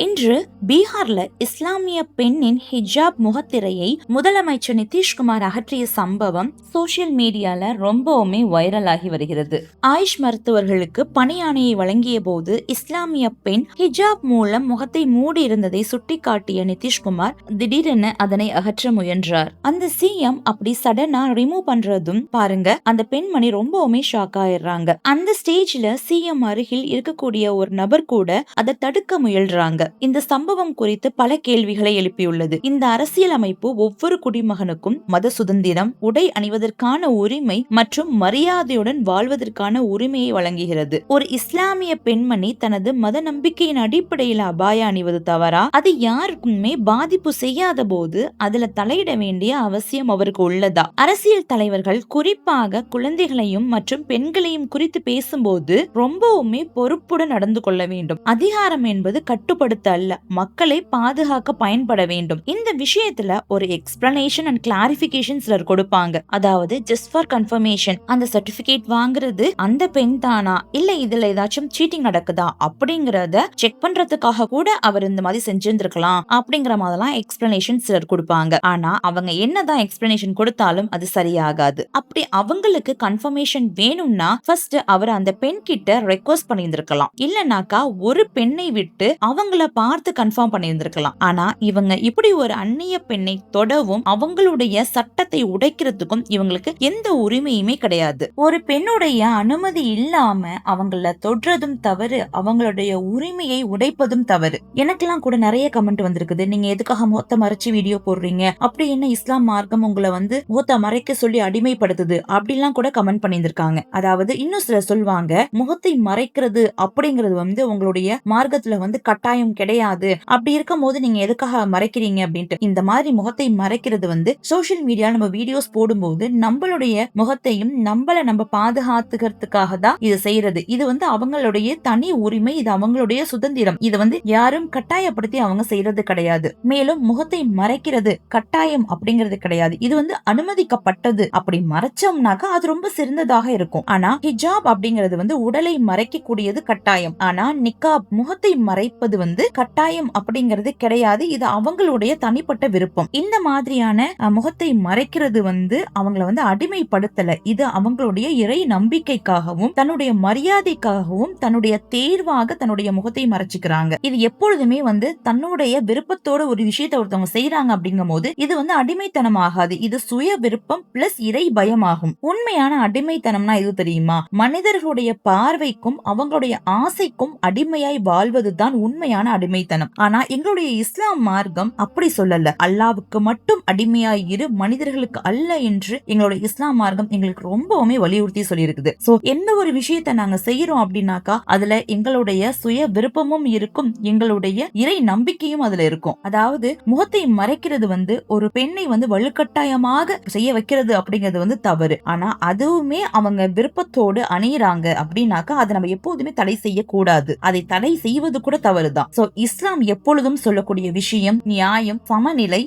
இன்று பீகார்ல இஸ்லாமிய பெண்ணின் ஹிஜாப் முகத்திரையை முதலமைச்சர் நிதிஷ்குமார் அகற்றிய சம்பவம் சோசியல் மீடியால ரொம்பவுமே வைரல் ஆகி வருகிறது. ஆயுஷ் மருத்துவர்களுக்கு பணியாணையை வழங்கிய போது இஸ்லாமிய பெண் ஹிஜாப் மூலம் முகத்தை மூடி இருந்ததை சுட்டிக்காட்டிய நிதிஷ்குமார் திடீரென அதனை அகற்ற முயன்றார். அந்த சிஎம் அப்படி சடனா ரிமூவ் பண்றதும் பாருங்க அந்த பெண்மணி ரொம்பவுமே ஷாக் ஆயிடுறாங்க. அந்த ஸ்டேஜ்ல சிஎம் அருகில் இருக்கக்கூடிய ஒரு நபர் கூட அதை தடுக்க முயல்றாங்க. இந்த சம்பவம் குறித்து பல கேள்விகளை எழுப்பியுள்ளது. இந்த அரசியல் அமைப்பு ஒவ்வொரு குடிமகனுக்கும் மத சுதந்திரம் உடை அணிவதற்கான உரிமை மற்றும் மரியாதையுடன் வாழ்வதற்கான உரிமையை வழங்குகிறது. ஒரு இஸ்லாமிய பெண்மணி தனது மத நம்பிக்கையின் அடிப்படையில் அபாய அணிவது தவறா? அது யாருக்குமே பாதிப்பு செய்யாத போது அதுல தலையிட வேண்டிய அவசியம் அவருக்கு உள்ளதா? அரசியல் தலைவர்கள் குறிப்பாக குழந்தைகளையும் மற்றும் பெண்களையும் குறித்து பேசும்போது ரொம்பவுமே பொறுப்புடன் நடந்து கொள்ள வேண்டும். அதிகாரம் என்பது கட்டுப்படுத்த அல்ல மக்களை பாதுகாக்க பயன்பட வேண்டும். இந்த விஷயத்துல ஒரு எக்ஸ்பிளனேஷன் அண்ட் கிளாரிபிகேஷன் சிலர் கொடுப்பாங்க. அதாவது ஜஸ்ட் ஃபார் கன்ஃபர்மேஷன் அந்த சர்டிபிகேட் வாங்குறது அந்த பெண் தானா? இல்ல இதுல ஏதாச்சும் சீட்டிங் நடக்குதா? அப்படிங்கறத செக் பண்றதுக்காக கூட அவர் இந்த மாதிரி செஞ்சிருந்திருக்கலாம். அப்படிங்கிற மாதிரிலாம் எக்ஸ்பிளனேஷன் சிலர் கொடுப்பாங்க. ஆனா அவங்க என்னதான் எக்ஸ்பிளனேஷன் கொடுத்தாலும் அது சரியாகாது. அப்படி அவங்களுக்கு கன்ஃபர்மேஷன் வேணும்னா ஃபர்ஸ்ட் அவர் அந்த பெண் கிட்ட ரெக்வஸ்ட் பண்ணியிருந்திருக்கலாம். இல்லனாக்கா ஒரு பெண்ணை விட்டு அவங்கள பார்த்து கன்ஃபார்ம் பண்ணியிருந்திருக்கலாம். ஆனா இவங்க இப்படி ஒரு அந்நிய பெண்ணை தொடவும் அவங்களுடைய சட்டத்தை உடைக்கிறதுக்கும் இவங்களுக்கு எந்த உரிமையுமே கிடையாது. ஒரு பெண்ணுடைய அனுமதி இல்லாம அவங்கள தொடுறதும் தவறு அவங்களுடைய உரிமையை உடைப்பதும் தவறு. எனக்கெல்லாம் கூட நிறைய கமெண்ட் வந்திருக்குது. நீங்க எதுக்காக மொத்த மறைச்சு வீடியோ போடுறீங்க? அப்படி என்ன இஸ்லாம் மார்க்கம் உங்களை வந்து முகத்தை மறைக்க சொல்லி அடிமைப்படுத்துது? அப்படிலாம் கூட கமெண்ட் பண்ணியிருந்திருக்காங்க. அதாவது இன்னும் சிலர் சொல்லுவாங்க முகத்தை மறைக்கிறது அப்படிங்கிறது வந்து உங்களுடைய மார்க்கத்துல வந்து கட்டாயம் கிடையாது. அப்படி இருக்கும் போது நீங்க எதுக்காக மறைக்கிறீங்க அப்படின்ட்டு இந்த மாதிரி முகத்தை மறைக்கிறது வந்து சோசியல் மீடியா நம்ம வீடியோஸ் போடும்போது நம்மளுடைய முகத்தையும் நம்மள நம்ம பாதுகாத்துக்கிறதுக்காக தான் இது செய்யறது. இது வந்து அவங்களுடைய தனி உரிமை இது அவங்களுடைய சுதந்திரம். இது வந்து யாரும் கட்டாயப்படுத்தி அவங்க செய்யறது கிடையாது. மேலும் முகத்தை மறைக்கிறது கட்டாயம் அப்படிங்கிறது கிடையாது. இது வந்து அனுமதிக்கப்பட்டது. அப்படி மறைச்சோம்னாக்கா அது ரொம்ப சிறந்ததாக இருக்கும். ஆனா ஹிஜாப் அப்படிங்கிறது வந்து உடலை மறைக்கக்கூடியது கட்டாயம். ஆனா நிக்காப் முகத்தை மறைப்பது வந்து கட்டாயம் அப்படிங்கிறது கிடையாது. இது அவங்களுடைய தனிப்பட்ட விருப்பம். இந்த மாதிரியான முகத்தை மறைக்கிறது வந்து அவங்கள வந்து அடிமைப்படுத்தல. இது அவங்களுடைய இறை நம்பிக்கைக்காகவும் தன்னுடைய மரியாதைக்காகவும் தன்னுடைய தேர்வாக தன்னுடைய முகத்தை மறைச்சுக்கிறாங்க. இது எப்பொழுதுமே வந்து தன்னுடைய விருப்பத்தோட ஒரு விஷயத்தை ஒருத்தவங்க செய்யறாங்க அப்படிங்கும் போது இது வந்து அடிமைத்தனம் ஆகாது இது சுய விருப்பம் பிளஸ் இறை பயமாகும். உண்மையான அடிமைத்தனம்னா இது தெரியுமா? மனிதர்களுடைய பார்வைக்கும் அவங்களுடைய ஆசைக்கும் அடிமையாய் வாழ்வதுதான் உண்மையான அடிமைத்தனம். ஆனா எங்களுடைய இஸ்லாம் மார்க்கம் அப்படி சொல்லல. அல்லாவுக்கு மட்டும் அடிமையாய் இரு மனிதர்களுக்கு அல்ல என்று எங்களுடைய இஸ்லாம் மார்க்கம் எங்களுக்கு ரொம்பவுமே வலியுறுத்தி சொல்லியிருக்குது. சோ எந்த ஒரு விஷயத்தை நாங்க செய்யறோம் அப்படின்னாக்கா அதுல எங்களுடைய சுய விருப்பமும் இருக்கும் எங்களுடைய இறை நம்பிக்கையும் அதுல இருக்கும். அதாவது முகத்தை மறைக்கிறது வந்து ஒரு பெண்ணை வந்து வலுக்கட்டாயமாக செய்ய வைக்கிறது அப்படிங்கிறது வந்து தவறு. ஆனா அதுவுமே அவங்க விருப்பத்தோடு அணியிறாங்க அப்படின்னாக்கா அதை நம்ம எப்போதுமே தடை செய்யக்கூடாது. அதை தடை செய்வது கூட தவறுதான். சோ இஸ்லாம் எப்பொழுதும் சொல்லக்கூடிய விஷயம் நியாயம் சமநிலை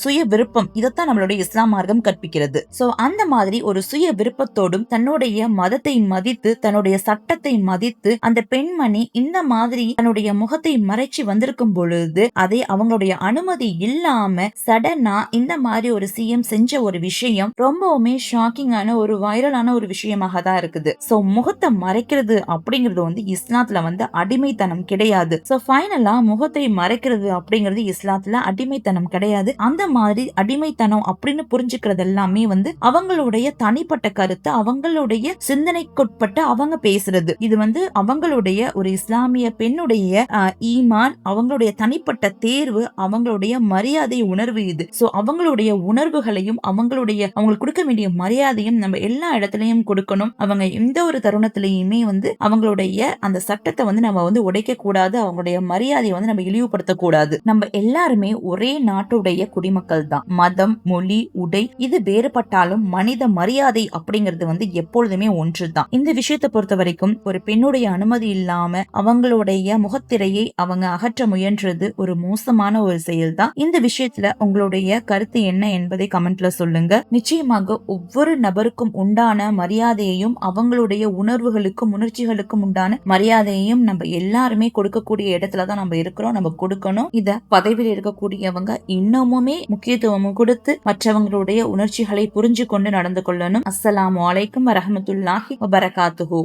சுய விருப்பம். இதைத்தான் நம்மளுடைய இஸ்லாம் மார்க்கம் கற்பிக்கிறது. சோ அந்த மாதிரி ஒரு சுய விருப்பத்தோடும் தன்னுடைய மதத்தை மதித்து தன்னுடைய சட்டத்தை மதித்து அந்த பெண்மணி இந்த மாதிரி தன்னுடைய முகத்தை மறைச்சு வந்திருக்கும் பொழுது அதை அவங்களுடைய அனுமதி இல்லாம சடனா இந்த மாதிரி ஒரு சிஎம் செஞ்ச ஒரு விஷயம் ரொம்பவுமே ஷாக்கிங்கான ஒரு வைரலான ஒரு விஷயமாக தான் இருக்குது. சோ முகத்தை மறைக்கிறது அப்படிங்கிறது வந்து இஸ்லாத்துல வந்து அடிமைத்தனம் கிடையாது. சோ ஃபைனல் முகத்தை மறைக்கிறது அப்படிங்கிறது இஸ்லாத்துல அடிமைத்தனம் கிடையாது. அந்த மாதிரி அடிமைத்தனம் அப்படின்னு புரிஞ்சுக்கிறது எல்லாமே வந்து அவங்களுடைய தனிப்பட்ட கருத்து அவங்களுடைய சிந்தனைக்குட்பட்டு அவங்க பேசுறது. இது வந்து அவங்களுடைய ஒரு இஸ்லாமிய பெண்ணுடைய ஈமான் அவங்களுடைய தனிப்பட்ட தேர்வு அவங்களுடைய மரியாதை உணர்வு இது. சோ அவங்களுடைய உணர்வுகளையும் அவங்களுடைய அவங்களுக்கு கொடுக்க வேண்டிய மரியாதையும் நம்ம எல்லா இடத்துலயும் கொடுக்கணும். அவங்க எந்த ஒரு தருணத்திலையுமே வந்து அவங்களுடைய அந்த சட்டத்தை வந்து நம்ம வந்து உடைக்க கூடாது அவங்களுடைய மரியாதை மரியாதையை வந்து நம்ம இழிவுபடுத்தக்கூடாது. நம்ம எல்லாருமே ஒரே நாட்டுடைய குடிமக்கள் தான் மதம் மொழி உடை இது வேறுபட்டாலும் மனித மரியாதை அப்படிங்கிறது வந்து எப்பொழுதுமே ஒன்று தான் இந்த விஷயத்தை பொறுத்த வரைக்கும் ஒரு பெண்ணுடைய அனுமதி இல்லாம அவங்களுடைய முகத்திரையை அவங்க அகற்ற முயன்றது ஒரு மோசமான ஒரு செயல் தான் இந்த விஷயத்துல உங்களுடைய கருத்து என்ன என்பதை கமெண்ட்ல சொல்லுங்க. நிச்சயமாக ஒவ்வொரு நபருக்கும் உண்டான மரியாதையையும் அவங்களுடைய உணர்வுகளுக்கும் உணர்ச்சிகளுக்கும் உண்டான மரியாதையையும் நம்ம எல்லாருமே கொடுக்கக்கூடிய இடத்துல தான் நம்ம இருக்கிறோம் நம்ம கொடுக்கணும். இத பதவியில் இருக்கக்கூடியவங்க இன்னமுமே முக்கியத்துவம் கொடுத்து மற்றவங்களுடைய உணர்ச்சிகளை புரிஞ்சு கொண்டு நடந்து கொள்ளணும். அஸ்ஸலாமு அலைக்கும் வரமத்துல்லாஹி வபரகாத்துஹு.